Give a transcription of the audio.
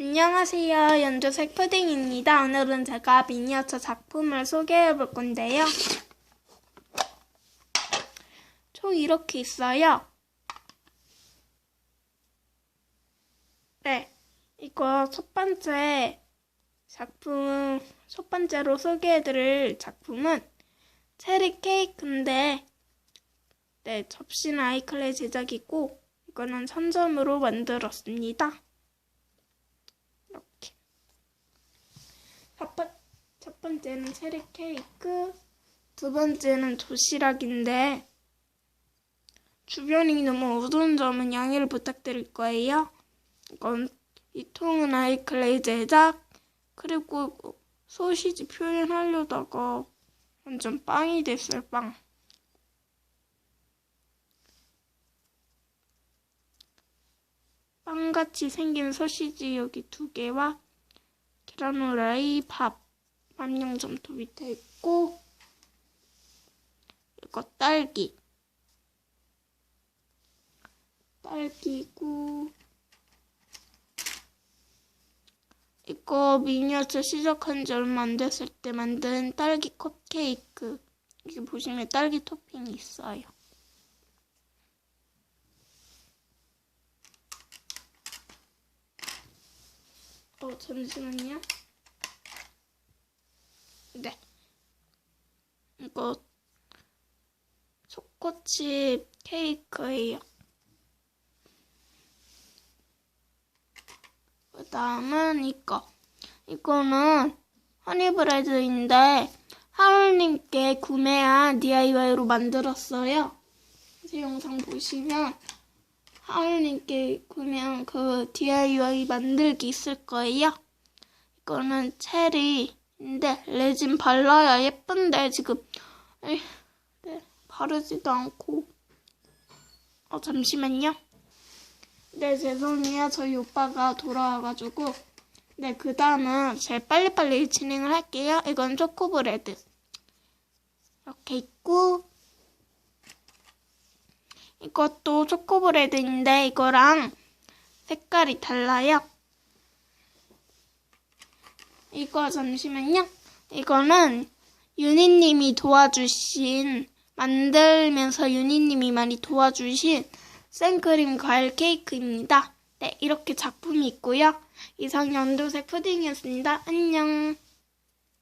안녕하세요. 연주색 푸딩입니다. 오늘은 제가 미니어처 작품을 소개해 볼 건데요. 총 이렇게 있어요. 네. 이거 첫 번째 작품, 첫 번째로 소개해 드릴 작품은 체리 케이크인데, 네, 접시는 아이클레 제작이고, 이거는 천점으로 만들었습니다. 이렇게. 첫, 번, 첫 번째는 체리 케이크, 두 번째는 도시락인데, 주변이 너무 어두운 점은 양해를 부탁드릴 거예요. 이건, 이 통은 아이클레이 제작, 그리고 소시지 표현하려다가 완전 빵이 됐어요, 빵. 빵같이 생긴 소시지 여기 두 개와 계란 후라이 밥 만영점도 밑에 있고 이거 딸기 딸기고 이거 미니어처 시작한 지 얼마 안 됐을 때 만든 딸기 컵케이크 여기 보시면 딸기 토핑이 있어요. 어, 잠시만요. 네. 이거 초코칩 케이크예요. 그 다음은 이거. 이거는 허니브레드인데 하울님께 구매한 DIY로 만들었어요. 제 영상 보시면 하울님께 구매한 그 DIY 만들기 있을 거예요. 이거는 체리인데 레진 발라야 예쁜데 지금 네, 바르지도 않고 어 잠시만요. 네 죄송해요. 저희 오빠가 돌아와가지고 네 그 다음은 제일 빨리빨리 진행을 할게요. 이건 초코브레드 이렇게 있고 이것도 초코브레드인데 이거랑 색깔이 달라요. 이거 잠시만요. 이거는 유니님이 도와주신 만들면서 유니님이 많이 도와주신 생크림 과일 케이크입니다. 네, 이렇게 작품이 있고요. 이상 연두색 푸딩이었습니다. 안녕.